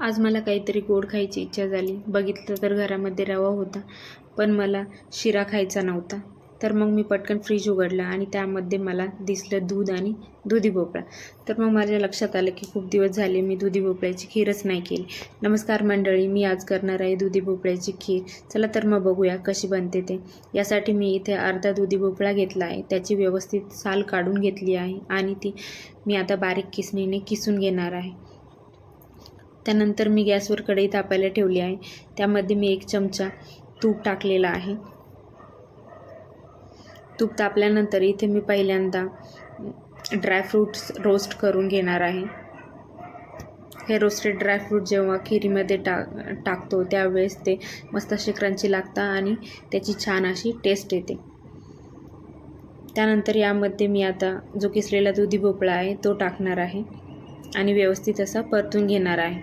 आज मला काहीतरी गोड खायची इच्छा झाली. बघितलं तर घरामध्ये रवा होता पण मला शिरा खायचा नव्हता. तर मग मी पटकन फ्रीज उघडला आणि त्यामध्ये मला दिसलं दूध आणि दुधी भोपळा. तर मग माझ्या लक्षात आलं की खूप दिवस झाले मी दुधी भोपळ्याची खीरच नाही केली. नमस्कार मंडळी मी आज करणार आहे दुधी भोपळ्याची खीर. चला तर मग बघूया कशी बनते ते. यासाठी मी इथे अर्धा दुधी भोपळा घेतला आहे. त्याची व्यवस्थित साल काढून घेतली आहे आणि ती मी आता बारीक किसणीने किसून घेणार आहे. त्यानंतर मी गॅसवर कढई तापायला ठेवली आहे. त्यामध्ये मी एक चमचा तूप टाकलेला आहे. तूप तापल्यानंतर इथे मी पहिल्यांदा ड्रायफ्रूट्स रोस्ट करून घेणार आहे. हे रोस्टेड ड्रायफ्रूट जेव्हा खिरीमध्ये टाक टाकतो त्यावेळेस ते मस्त असे क्रंची लागतात आणि त्याची छान अशी टेस्ट येते. त्यानंतर यामध्ये मी आता जो किसलेला दुधी भोपळा आहे तो टाकणार आहे. आणि व्यवस्थित असा परतून घेणार आहे.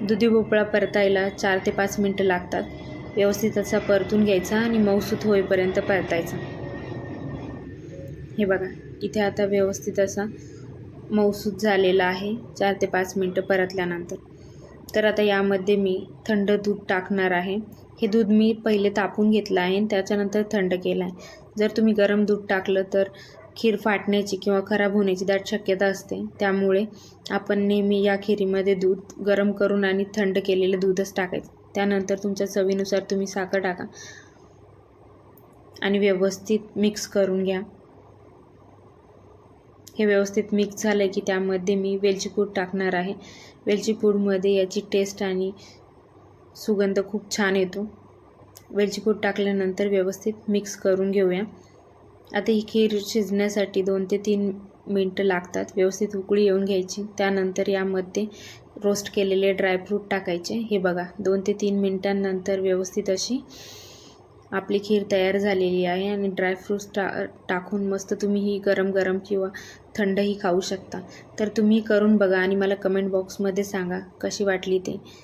दुधी भोपळा परतायला चार ते पाच मिनटं लागतात. व्यवस्थित असा परतून घ्यायचा आणि मऊसूत होईपर्यंत परतायचा. हे बघा इथे आता व्यवस्थित असा मऊसूत झालेला आहे चार ते पाच मिनटं परतल्यानंतर. तर आता यामध्ये मी थंड दूध टाकणार आहे. हे दूध मी पहिले तापून घेतलं आहे आणि त्याच्यानंतर थंड केलं आहे. जर तुम्ही गरम दूध टाकलं तर खीर फाटण्याची किंवा खराब होण्याची दाट शक्यता असते. त्यामुळे आपण नेहमी या खिरीमध्ये दूध गरम करून आणि थंड केलेलं दूधच टाकायचं. त्यानंतर तुमच्या चवीनुसार तुम्ही साखर टाका आणि व्यवस्थित मिक्स करून घ्या. हे व्यवस्थित मिक्स झालं की त्यामध्ये मी वेलची पूड टाकणार आहे. वेलची पूडमध्ये याची टेस्ट आणि सुगंध खूप छान येतो. वेलची पूड टाकल्यानंतर व्यवस्थित मिक्स करून घेऊया. आता ही खीर शिजण्यासाठी दोन ते तीन मिनटं लागतात. व्यवस्थित उकळी येऊन घ्यायची. त्यानंतर यामध्ये रोस्ट केलेले ड्रायफ्रूट टाकायचे. हे बघा दोन ते तीन मिनटांनंतर व्यवस्थित अशी आपली खीर तयार झालेली आहे आणि ड्रायफ्रूट्स टा टाकून मस्त तुम्ही ही गरम गरम किंवा थंडही खाऊ शकता. तर तुम्ही करून बघा आणि मला कमेंट बॉक्समध्ये सांगा कशी वाटली ते.